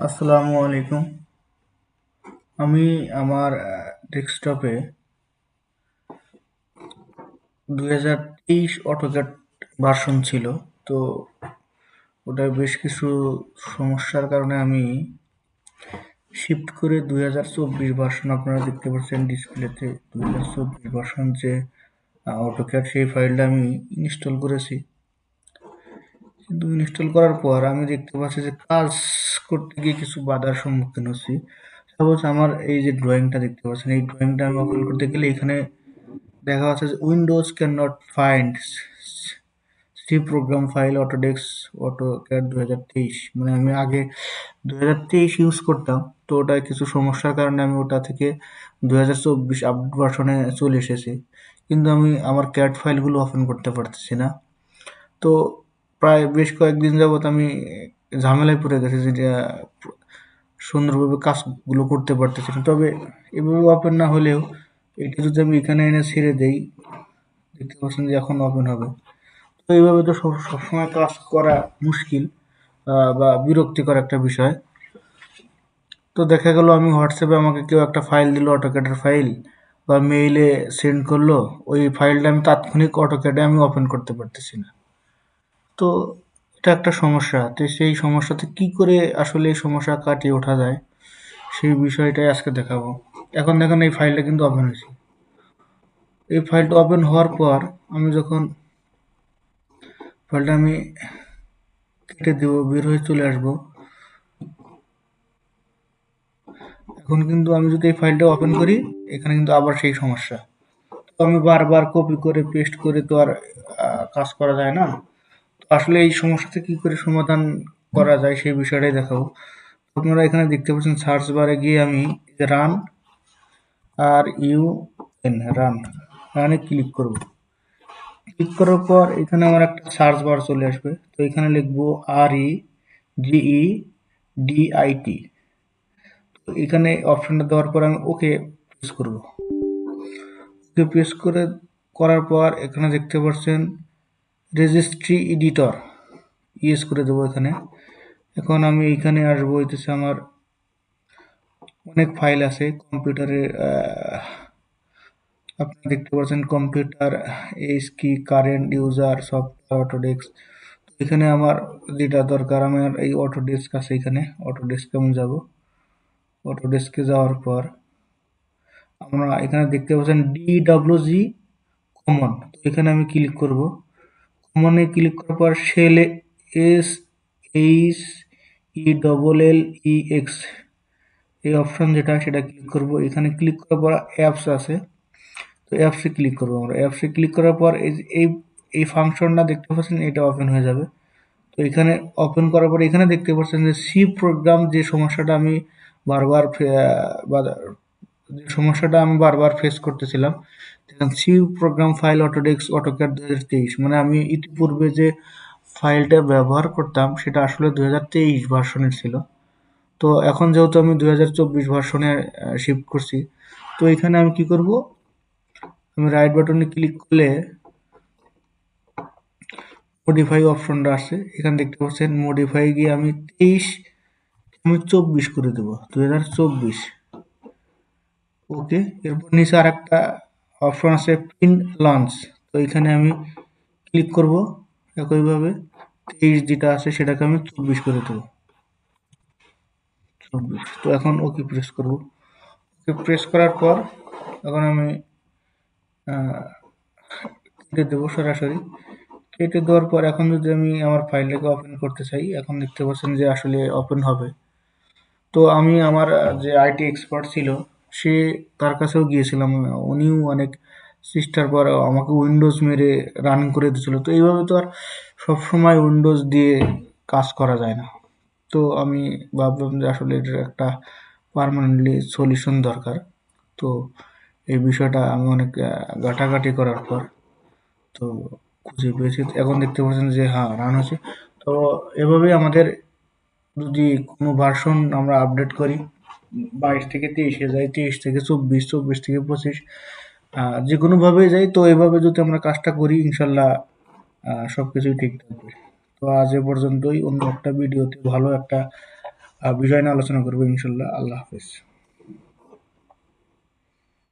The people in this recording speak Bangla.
আসসালামু আলাইকুম। আমি আমার ডেস্কটপে দুই হাজার তেইশ অটোক্যাট ভার্সন ছিল। তো ওটা বেশ কিছু সমস্যার কারণে আমি শিফট করে দুই হাজার চব্বিশ ভার্সন আপনারা দেখতে পাচ্ছেন ডিসপ্লেতে। দুই হাজার চব্বিশ ভার্সন যে অটোক্যাট সেই ফাইলটা আমি ইনস্টল করেছি। কিন্তু ইনস্টল করার পর আমি দেখতে পাচ্ছি যে কাজ করতে গিয়ে কিছু বাধার সম্মুখীন হচ্ছি। সাপোজ আমার এই যে ড্রয়িংটা দেখতে পাচ্ছেন, এই ড্রয়িংটা আমি ওপেন করতে গেলে এখানে দেখা যাচ্ছে যে Windows can not find C program file অটোডেক্স AutoCAD দু হাজার তেইশ। মানে আমি আগে দু হাজার তেইশ ইউজ করতাম, তো ওটা কিছু সমস্যার কারণে আমি ওটা থেকে দু হাজার চব্বিশ আপডেট ভার্সনে চলে এসেছি। কিন্তু আমি আমার ক্যাট ফাইলগুলো ওপেন করতে পারতেছি না। তো প্রায় বেশ কয়েকদিন যাবৎ আমি ঝামেলায় পড়ে গেছি যেটা সুন্দরভাবে কাজগুলো করতে পারতেছি না। তবে এভাবে ওপেন না হলেও এটা যদি আমি এখানে এনে ছেড়ে দেই, দেখতে পাচ্ছেন যে এখন ওপেন হবে। তো এইভাবে তো সব, সবসময় কাজ করা মুশকিল বা বিরক্তিকর একটা বিষয়। তো দেখা গেল আমি হোয়াটসঅ্যাপে আমাকে কেউ একটা ফাইল দিল অটোক্যাটের ফাইল বা মেইলে সেন্ড করল। ওই ফাইলটা আমি তাৎক্ষণিক অটোক্যাটে আমি ওপেন করতে পারতেছি না। তো এটা একটা সমস্যা। তো সেই সমস্যাতে কি করে আসলে এই সমস্যা কাটিয়ে ওঠা যায়, সেই বিষয়টাই আজকে দেখাবো। এখন দেখেন এই ফাইলটা কিন্তু ওপেন হয়েছে। এই ফাইলটা ওপেন হওয়ার পর আমি যখন ফাইলটা আমি কেটে দেব, বের হয়ে চলে আসব, এখন কিন্তু আমি যদি এই ফাইলটা ওপেন করি, এখানে কিন্তু আবার সেই সমস্যা। তো আমি বারবার কপি করে পেস্ট করে তো আর কাজ করা যায় না। আসলে এই সমস্যাটা কি করে সমাধান করা যায় সেই বিষয়টাই দেখাবো। আপনারা এখানে দেখতে পাচ্ছেন সার্চ বারে গিয়ে আমি run R U N run রানে ক্লিক করব। ক্লিক করার পর এখানে আমার একটা সার্চ বার চলে আসবে। তো এখানে লিখব আর ই জিই ডিআইটি তো এখানে অপশনটা দেওয়ার পর আমি ওকে প্রেস করব। ওকে প্রেস করে, করার পর এখানে দেখতে পাচ্ছেন রেজিস্ট্রি এডিটর ইউজ করে দেবো এখানে। এখন আমি এইখানে আসব, হইতেছে আমার অনেক ফাইল আছে কম্পিউটারে আপনি দেখতে পাচ্ছেন computer H key current user software Autodesk এখানে আমার যেটা দরকার আমার এই অটোডেস্ক আছে এখানে অটোডেস্কে আমি যাব। অটোডেস্কে যাওয়ার পর আমরা এখানে দেখতে পাচ্ছেন ডি ডাব্লিউ জি কমন তো এখানে আমি ক্লিক করব। কমনে ক্লিক করার পর shell S H E double L E X এই অপশন যেটা সেটা ক্লিক করব। এখানে ক্লিক করার পর অ্যাপস আছে। তো অ্যাপসে ক্লিক করব আমরা। অ্যাপসে ক্লিক করার পর এই এই ফাংশনটা দেখতে পাচ্ছেন, এটা ওপেন হয়ে যাবে। তো এখানে ওপেন করার পর এখানে দেখতে পাচ্ছেন যে সি প্রোগ্রাম যে সমস্যাটা আমি বারবার যে সমস্যাটা আমি বারবার ফেস করতেছিলাম। সি প্রোগ্রাম ফাইল অটোডেক্স অটোক্যাট দু হাজার তেইশ। মানে আমি ইতিপূর্বে যে ফাইলটা ব্যবহার করতাম, সেটা আসলে দু হাজার তেইশ ভার্সনের ছিল। তো এখন যেহেতু আমি দু হাজার চব্বিশ ভার্সনে শিফট করছি, তো এখানে আমি কি করব? আমি রাইট বাটনে ক্লিক করলে মডিফাই অপশনটা আসছে। এখানে দেখতে পাচ্ছেন মডিফাই গিয়ে আমি তেইশ, আমি চব্বিশ করে দেবো দু হাজার চব্বিশ। ওকে, এরপর নিচে আর একটা অপশন আছে প্রিন্ট লঞ্চ তো এখানে আমি ক্লিক করব, একইভাবে তেইশ যেটা আছে সেটাকে আমি চব্বিশ করে দেবো। চব্বিশ, তো এখন ওকে প্রেস করব। ওকে প্রেস করার পর এখন আমি কেটে দেবো সরাসরি। কেটে দেওয়ার পর এখন যদি আমি আমার ফাইলটাকে ওপেন করতে চাই, এখন দেখতে পাচ্ছেন যে আসলে ওপেন হবে। তো আমি আমার যে আইটি এক্সপার্ট ছিল সে তার কাছেও গিয়েছিলাম। উনিও অনেক চেষ্টার পর আমাকে উইন্ডোজ মেরে রান করে দিয়েছিল। তো এইভাবে তো আর সবসময় উইন্ডোজ দিয়ে কাজ করা যায় না। তো আমি ভাবলাম যে আসলে এটার একটা পারমানেন্টলি সলিউশন দরকার। তো এই বিষয়টা আমি অনেক ঘাটাঘাটি করার পর তো খুঁজে পেয়েছি। এখন দেখতে পাচ্ছেন যে হ্যাঁ রান হয়েছে। তো এভাবেই আমাদের যদি কোনো ভার্সন আমরা আপডেট করি বাইশ থেকে তেইশে যাই তেইশ থেকে চব্বিশ চব্বিশ থেকে পঁচিশ। যে কোনোভাবে যাই, তো এভাবে যদি আমরা কাজটা করি, ইনশাল্লাহ সব কিছুই ঠিক থাকবে। তো আজ এ পর্যন্তই। অন্য একটা ভিডিওতে ভালো একটা বিষয় নিয়ে আলোচনা করব ইনশাল্লাহ। আল্লাহ হাফিজ।